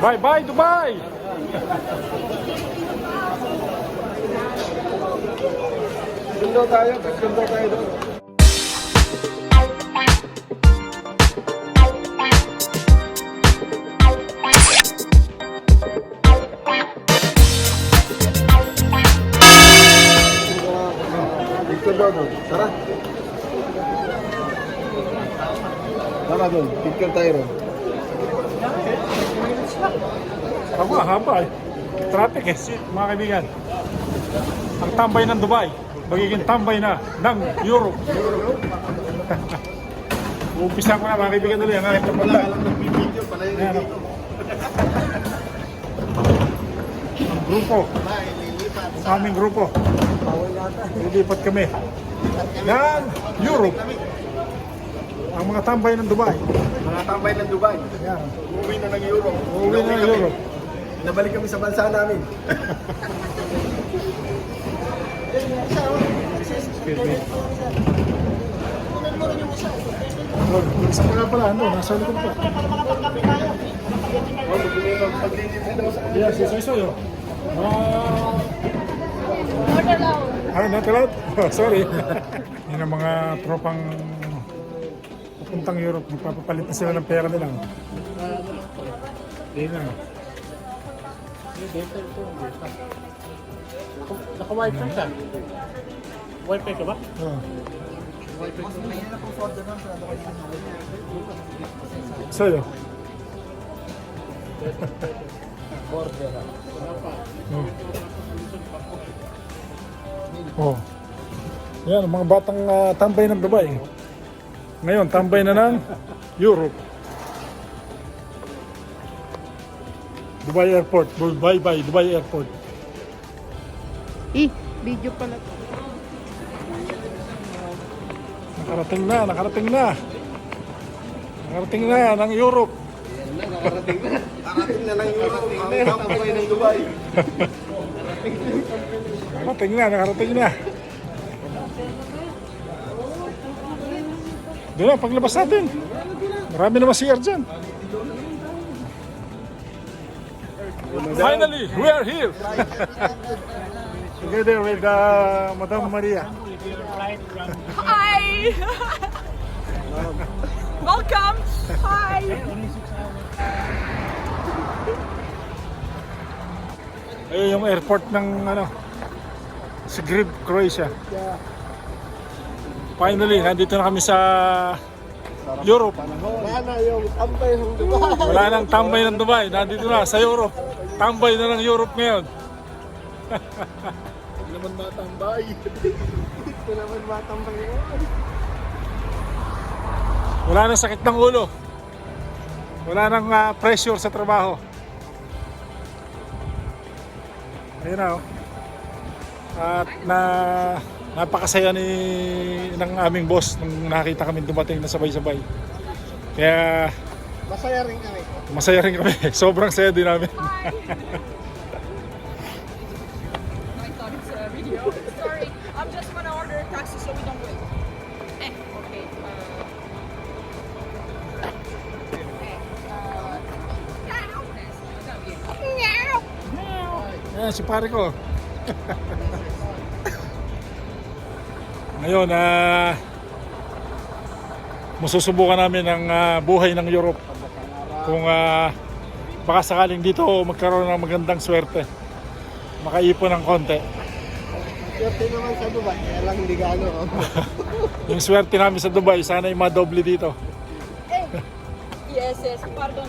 Bye bye Dubai! Daw tayo, daw tayo doon. Tara. Tara doon. Picture tayo. Haba, haba eh. Traffic eh, mga kaibigan. Ang tambay ng Dubai, magiging tambay na ng Europe. Umpisa ko na mga kaibigan nila, ang aking yun. Ayan, oh. Ang grupo, ang aming grupo. Lilipat kami ng Europe. Ang mga tambay ng Dubai. Mga tambay ng Dubai. Ayan, Uuwi na ng Europe. uuwi na ng. Europe. Nabalik kami sa bansa namin. Excuse me. Oh, isa pa nga pala, ano, nasa likod pa. Yes, yes, I saw you. Ah, ah, not allowed? Oh, sorry. Yan ang mga tropang papuntang Europe. Magpapapalit na sila ng pera nila. Hindi na. Naka-wifi ka? Wifi ka ba? Oh. Sa'yo. Oh. Yan, mga batang ah, tambay ng Dubai. Ngayon, tambay na ng Europe. Dubai Airport. Bye-bye, Dubai Airport. Eh, video pala. Nakarating na, nakarating na. Nakarating na ng Europe. Nakarating na. Nakarating na ng Europe. Ang tambay ng Dubai. Nakarating na, nakarating na. Doon na, paglabas natin. Marami naman CR dyan. Finally, we are here. Together with uh, Madam Maria. Hi! Welcome! Hi! Eh, yung airport ng ano, Zagreb, Croatia. Finally, nandito na kami sa Europe. Wala na yung tambay ng Dubai. Wala nang tambay ng Dubai. Nandito na sa Europe. Tambay na ng Europe ngayon. Hindi naman matambay. Hindi naman matambay ngayon. Wala nang sakit ng ulo. Wala nang ah, pressure sa trabaho. Ayun na oh. At na napakasaya ni ng aming boss nung nakita kami dumating na sabay-sabay. Kaya Masaya rin kami. masaya rin kami. Sobrang saya din namin. I thought it's a video. Sorry, I'm just gonna order a taxi so we don't wait. Eh, okay. Uh, eh, uh, Ayan, si pare ko. Ngayon, ah masusubukan namin ang ah, buhay ng Europe. Kung ah, baka sakaling dito magkaroon ng magandang swerte. Makaipon ng konti. Swerte naman sa Dubai. Kaya lang hindi gaano. Yung swerte namin sa Dubai, sana yung madoble dito. eh. Yes, yes. Pardon.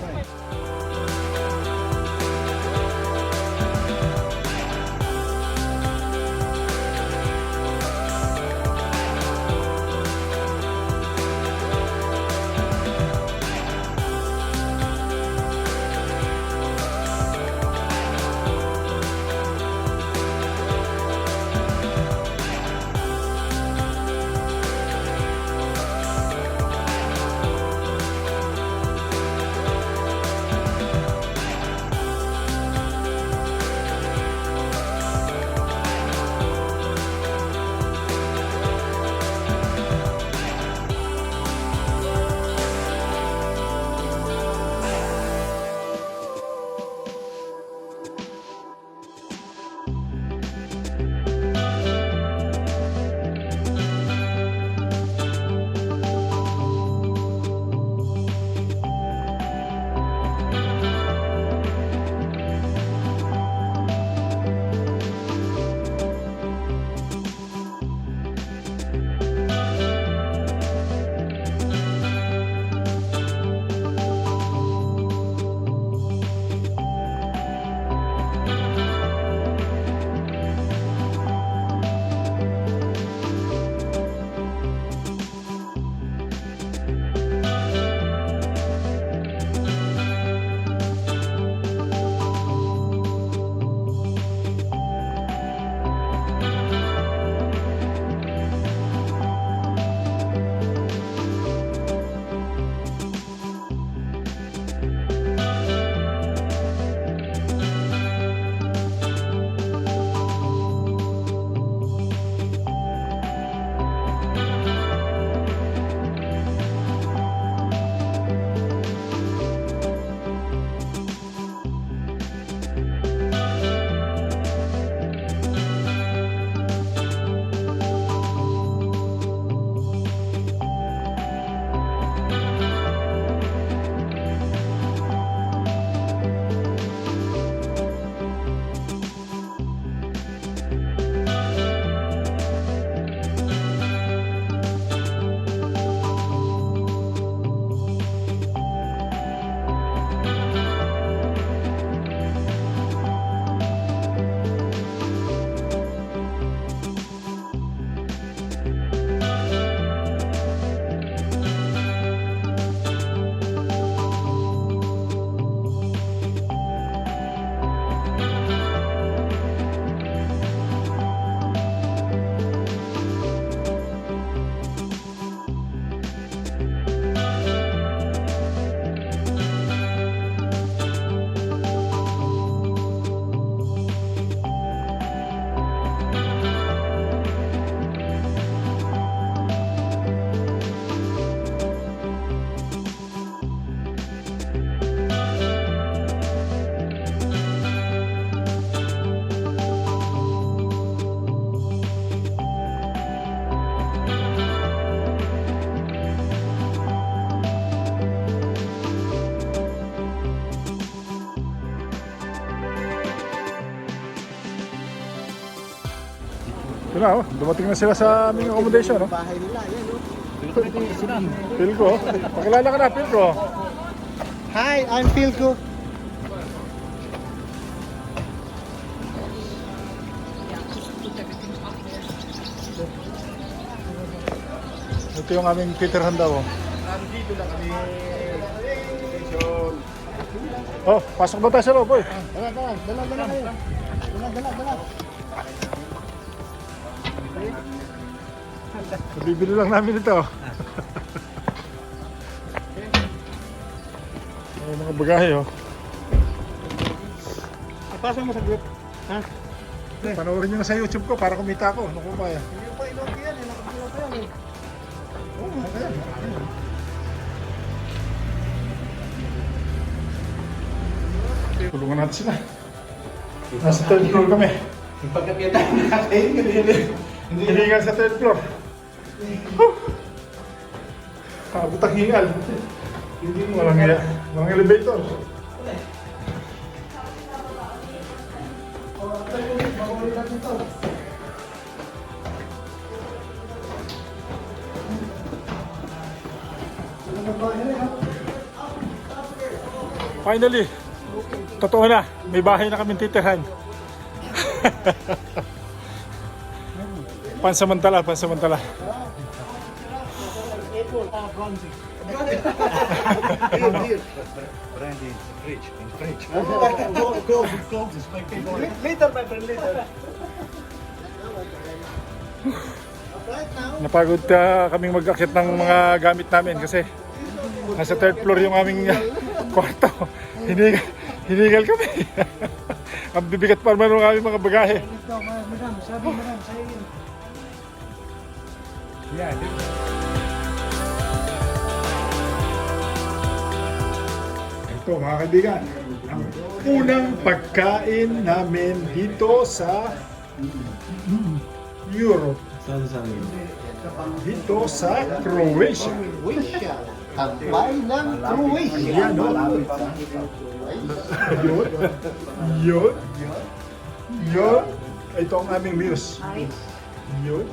Ito na oh, dumating na sila sa aming accommodation. Oh. Bahay nila, yan oh. Pilko, pakilala ka na, Pilko. Hi, I'm Philco. Ito yung aming Peter Handa oh. Nandito na kami. Oh, pasok na tayo sa loob, boy. Dala, dala, dala, dala kayo. Dala, dala, dala. Bibili lang namin ito. Ay, mga bagahe oh. Pasok mo sa group. Ha? Panoorin nyo na sa YouTube ko para kumita ako. Naku ba yan? Hindi pa ilog yan, eh. Nakapilog pa yan eh. Oo, oh, kaya. Tulungan natin sila. Nasa third floor kami. Yung pagkakita natin, hindi Hindi nga sa third floor. Kabot ang hingal. Hindi mo walang, walang elevator. Finally, totoo na, may bahay na kami titirhan. pansamantala, pansamantala. Later, my friend, later. Napagod ka kaming mag-akit ng mga gamit namin kasi nasa third floor yung aming uh, kwarto. Hinigal, hinigal kami. Ang bibigat pa naman ng aming mga bagahe. Madam, sabi madam, sa'yo yun. Ito mga kaibigan, ang unang pagkain namin dito sa Europe. Saan saan yun? Dito sa Croatia. Croatia. Tagbay ng Croatia. Yan, no? Yun. Yun. Yun. Ito ang aming muse. Yun.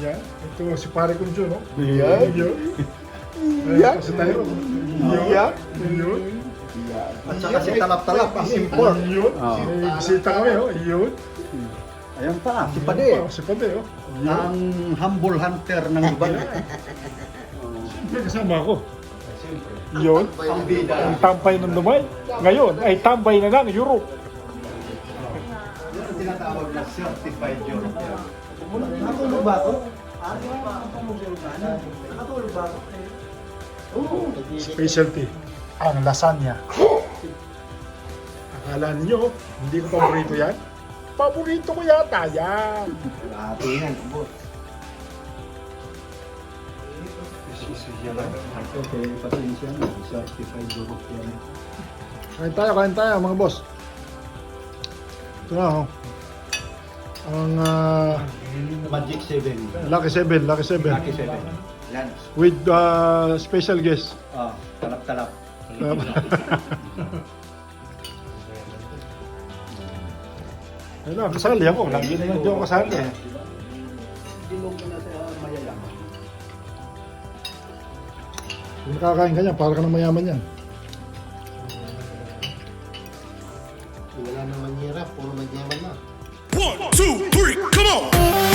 Yan. Ito si pare kong Jun, no? Yan. Yun. Yan. Ito si Yan. Yun. At saka si Talap-Talap, ang import. Yun. May bisita kami, oh. Yun. Ayan pa, si Pade. pa, Si Pade, oh. Yun. Ang humble hunter ng Dubai. May kasama ako. Yun. Ang bida. Ang tampay ng Dubai. Ngayon ay tambay na ng Europe. Yan ang tinatawag na certified European. Nakatulog ba ako? Nakatulog ba ako? Oo. Specialty. Ang lasagna. Akala ninyo, hindi ko paborito yan? Paborito ko yata yan. Ate yan, boss. Okay, pasensya na. Certified European. Kain tayo, kain tayo mga boss. Ito na oh. Ang ah, Magic 7. Lucky 7, Lucky 7. Lucky 7. Yan. With ah, special guest. Ah, talap-talap. Ayun, kasali ako. Lagi na hindi ako kasali. Dinog na sa mayayaman. Kung nakakain ka niyan, para ka ng mayaman yan. Wala naman hirap, puro magyaman na. One, two, three, come on!